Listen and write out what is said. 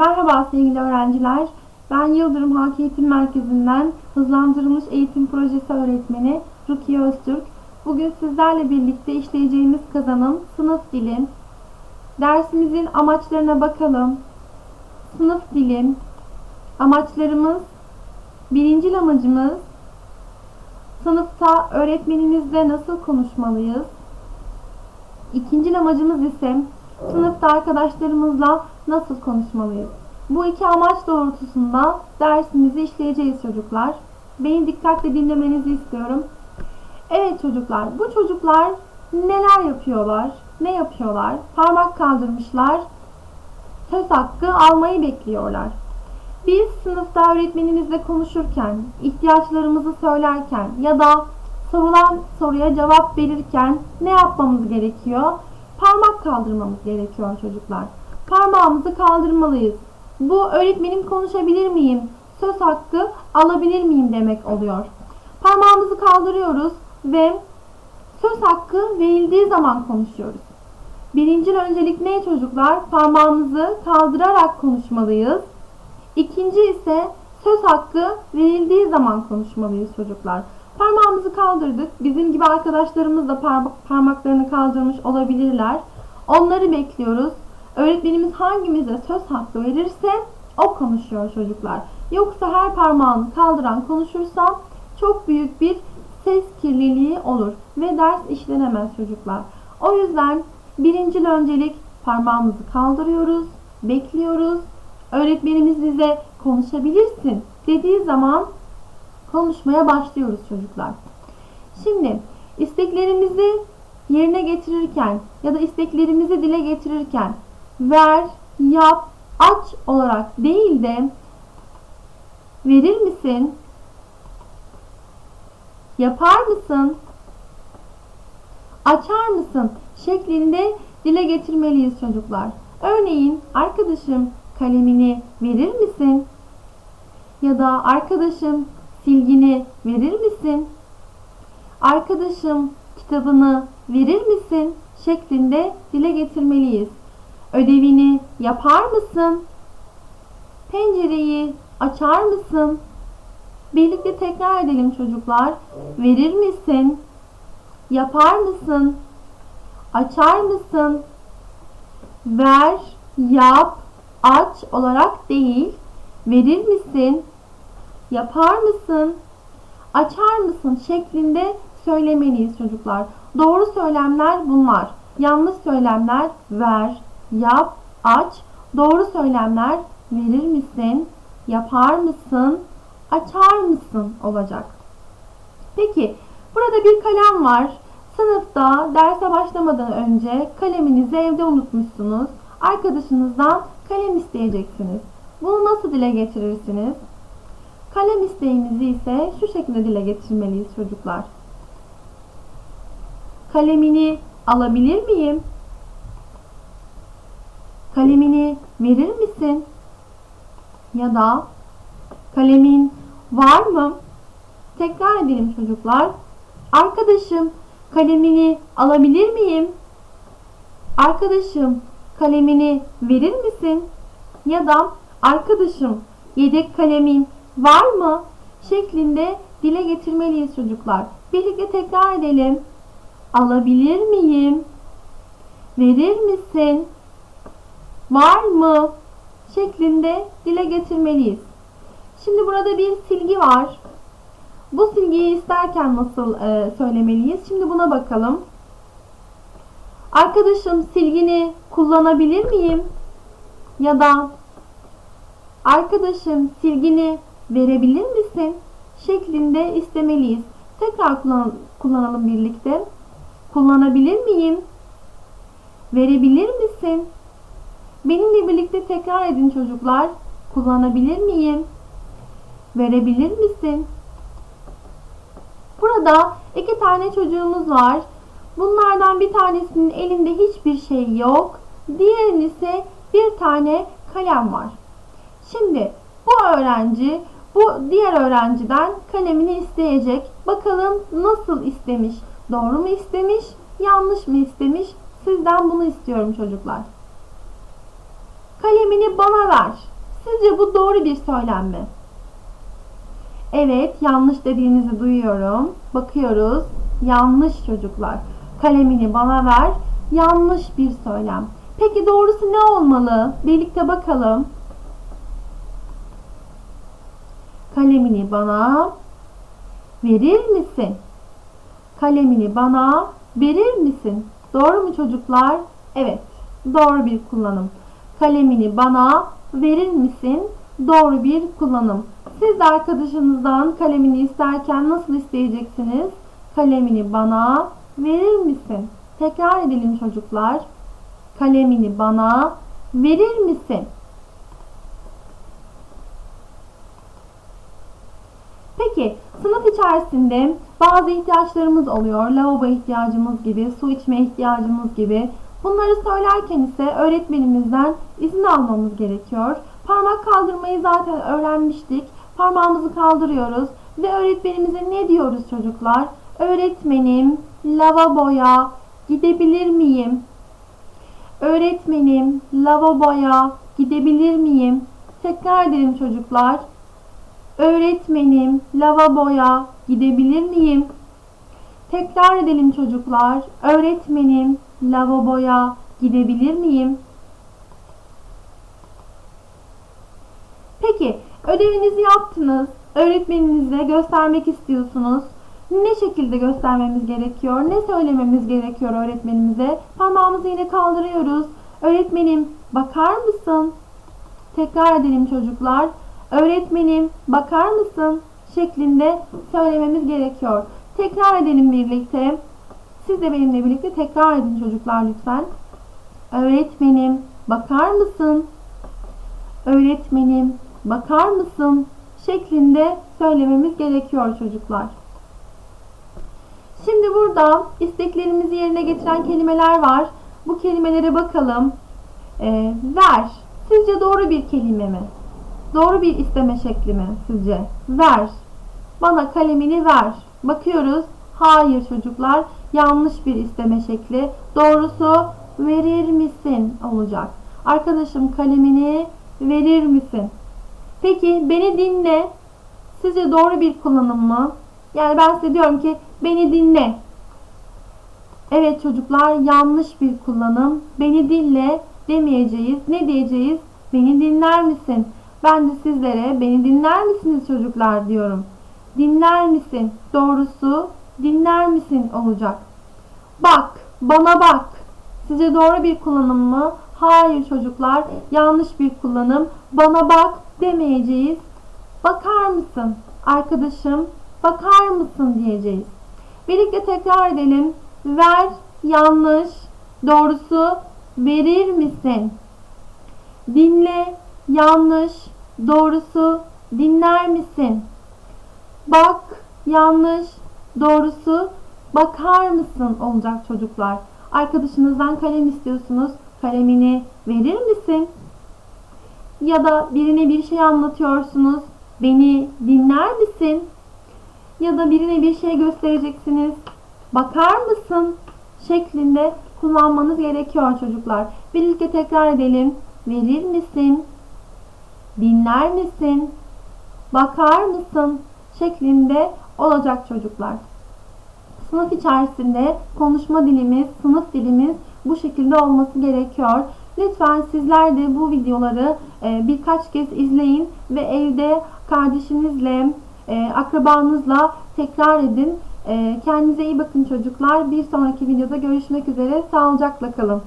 Merhaba sevgili öğrenciler. Ben Yıldırım Halk Eğitim Merkezi'nden hızlandırılmış eğitim projesi öğretmeni Rukiye Öztürk. Bugün sizlerle birlikte işleyeceğimiz kazanım sınıf dili. Dersimizin amaçlarına bakalım. Sınıf dili. Amaçlarımız, birincil amacımız sınıfta öğretmenimizle nasıl konuşmalıyız? İkincil amacımız ise sınıfta arkadaşlarımızla nasıl konuşmalıyız? Bu iki amaç doğrultusunda dersimizi işleyeceğiz çocuklar. Beni dikkatle dinlemenizi istiyorum. Evet çocuklar, bu çocuklar neler yapıyorlar? Ne yapıyorlar? Parmak kaldırmışlar. Söz hakkı almayı bekliyorlar. Biz sınıfta öğretmenimizle konuşurken, ihtiyaçlarımızı söylerken ya da sorulan soruya cevap verirken ne yapmamız gerekiyor? Parmak kaldırmamız gerekiyor çocuklar. Parmağımızı kaldırmalıyız. Bu öğretmenim konuşabilir miyim? Söz hakkı alabilir miyim demek oluyor. Parmağımızı kaldırıyoruz ve söz hakkı verildiği zaman konuşuyoruz. Birinci öncelik ne çocuklar? Parmağımızı kaldırarak konuşmalıyız. İkinci ise söz hakkı verildiği zaman konuşmalıyız çocuklar. Parmağımızı kaldırdık. Bizim gibi arkadaşlarımız da par- parmaklarını kaldırmış olabilirler. Onları bekliyoruz. Öğretmenimiz hangimize söz hakkı verirse o konuşuyor çocuklar. Yoksa her parmağını kaldıran konuşursa çok büyük bir ses kirliliği olur ve ders işlenemez çocuklar. O yüzden birinci öncelik parmağımızı kaldırıyoruz, bekliyoruz. Öğretmenimiz bize konuşabilirsin dediği zaman konuşmaya başlıyoruz çocuklar. Şimdi isteklerimizi yerine getirirken ya da isteklerimizi dile getirirken ver, yap, aç olarak değil de verir misin? Yapar mısın? Açar mısın? şeklinde dile getirmeliyiz çocuklar. Örneğin arkadaşım kalemini verir misin? Ya da arkadaşım silgini verir misin? Arkadaşım kitabını verir misin? şeklinde dile getirmeliyiz. Ödevini yapar mısın? Pencereyi açar mısın? Birlikte tekrar edelim çocuklar. Verir misin? Yapar mısın? Açar mısın? Ver, yap, aç olarak değil. Verir misin? Yapar mısın? Açar mısın? şeklinde söylemeliyiz çocuklar. Doğru söylemler bunlar. Yanlış söylemler ver, yap, aç. Doğru söylemler verir misin? Yapar mısın? Açar mısın olacak. Peki burada bir kalem var. Sınıfta derse başlamadan önce kaleminizi evde unutmuşsunuz. Arkadaşınızdan kalem isteyeceksiniz. Bunu nasıl dile getirirsiniz? Kalem isteğimizi ise şu şekilde dile getirmeliyiz çocuklar. Kalemini alabilir miyim? Kalemini verir misin? Ya da kalemin var mı? Tekrar edelim çocuklar. Arkadaşım kalemini alabilir miyim? Arkadaşım kalemini verir misin? Ya da arkadaşım yedek kalemin var mı? şeklinde dile getirmeliyiz çocuklar. Birlikte tekrar edelim. Alabilir miyim? Verir misin? Var mı? şeklinde dile getirmeliyiz. Şimdi burada bir silgi var. Bu silgiyi isterken nasıl e, söylemeliyiz? Şimdi buna bakalım. Arkadaşım silgini kullanabilir miyim? Ya da arkadaşım silgini verebilir misin? şeklinde istemeliyiz. Tekrar kullan kullanalım birlikte. Kullanabilir miyim? Verebilir misin? Benimle birlikte tekrar edin çocuklar. Kullanabilir miyim? Verebilir misin? Burada iki tane çocuğumuz var. Bunlardan bir tanesinin elinde hiçbir şey yok. Diğerinin ise bir tane kalem var. Şimdi bu öğrenci bu diğer öğrenciden kalemini isteyecek. Bakalım nasıl istemiş? Doğru mu istemiş? Yanlış mı istemiş? Sizden bunu istiyorum çocuklar. Kalemini bana ver Sizce bu doğru bir söylem mi? Evet, yanlış dediğinizi duyuyorum. Bakıyoruz. Yanlış çocuklar. Kalemini bana ver. Yanlış bir söylem. Peki doğrusu ne olmalı? Birlikte bakalım. Kalemini bana verir misin? Kalemini bana verir misin? Doğru mu çocuklar? Evet. Doğru bir kullanım. Kalemini bana verir misin? Doğru bir kullanım. Siz de arkadaşınızdan kalemini isterken nasıl isteyeceksiniz? Kalemini bana verir misin? Tekrar edelim çocuklar. Kalemini bana verir misin? Peki sınıf içerisinde bazı ihtiyaçlarımız oluyor. Lavabo ihtiyacımız gibi, su içme ihtiyacımız gibi. Bunları söylerken ise öğretmenimizden izin almamız gerekiyor. Parmak kaldırmayı zaten öğrenmiştik. Parmağımızı kaldırıyoruz ve öğretmenimize ne diyoruz çocuklar? Öğretmenim lavaboya gidebilir miyim? Öğretmenim lavaboya gidebilir miyim? Tekrar edelim çocuklar. Öğretmenim lavaboya gidebilir miyim? Tekrar edelim çocuklar. Öğretmenim lavaboya gidebilir miyim? Peki ödevinizi yaptınız. Öğretmeninize göstermek istiyorsunuz. Ne şekilde göstermemiz gerekiyor? Ne söylememiz gerekiyor öğretmenimize? Parmağımızı yine kaldırıyoruz. Öğretmenim bakar mısın? Tekrar edelim çocuklar. Öğretmenim bakar mısın? şeklinde söylememiz gerekiyor. Tekrar edelim birlikte. Siz de benimle birlikte tekrar edin çocuklar lütfen. Öğretmenim bakar mısın? Öğretmenim bakar mısın? şeklinde söylememiz gerekiyor çocuklar. Şimdi burada isteklerimizi yerine getiren kelimeler var. Bu kelimelere bakalım. Ee, ver. Sizce doğru bir kelime mi? Doğru bir isteme şekli mi sizce? Ver. Bana kalemini ver. Bakıyoruz. Hayır çocuklar. Yanlış bir isteme şekli. Doğrusu verir misin olacak. Arkadaşım kalemini verir misin? Peki beni dinle. Sizce doğru bir kullanım mı? Yani ben size diyorum ki beni dinle. Evet çocuklar yanlış bir kullanım. Beni dinle demeyeceğiz. Ne diyeceğiz? Beni dinler misin? Ben de sizlere beni dinler misiniz çocuklar diyorum. Dinler misin? Doğrusu dinler misin olacak. Bak, bana bak. Sizce doğru bir kullanım mı? Hayır çocuklar, yanlış bir kullanım. Bana bak demeyeceğiz. Bakar mısın? Arkadaşım, bakar mısın diyeceğiz. Birlikte tekrar edelim. Ver, yanlış. Doğrusu verir misin? Dinle, yanlış. Doğrusu dinler misin? Bak, yanlış. Doğrusu bakar mısın olacak çocuklar. Arkadaşınızdan kalem istiyorsunuz. Kalemini verir misin? Ya da birine bir şey anlatıyorsunuz. Beni dinler misin? Ya da birine bir şey göstereceksiniz. Bakar mısın? şeklinde kullanmanız gerekiyor çocuklar. Birlikte tekrar edelim. Verir misin? Dinler misin? Bakar mısın? şeklinde olacak çocuklar. Sınıf içerisinde konuşma dilimiz, sınıf dilimiz bu şekilde olması gerekiyor. Lütfen sizler de bu videoları e, birkaç kez izleyin ve evde kardeşinizle, e, akrabanızla tekrar edin. E, kendinize iyi bakın çocuklar. Bir sonraki videoda görüşmek üzere. Sağlıcakla kalın.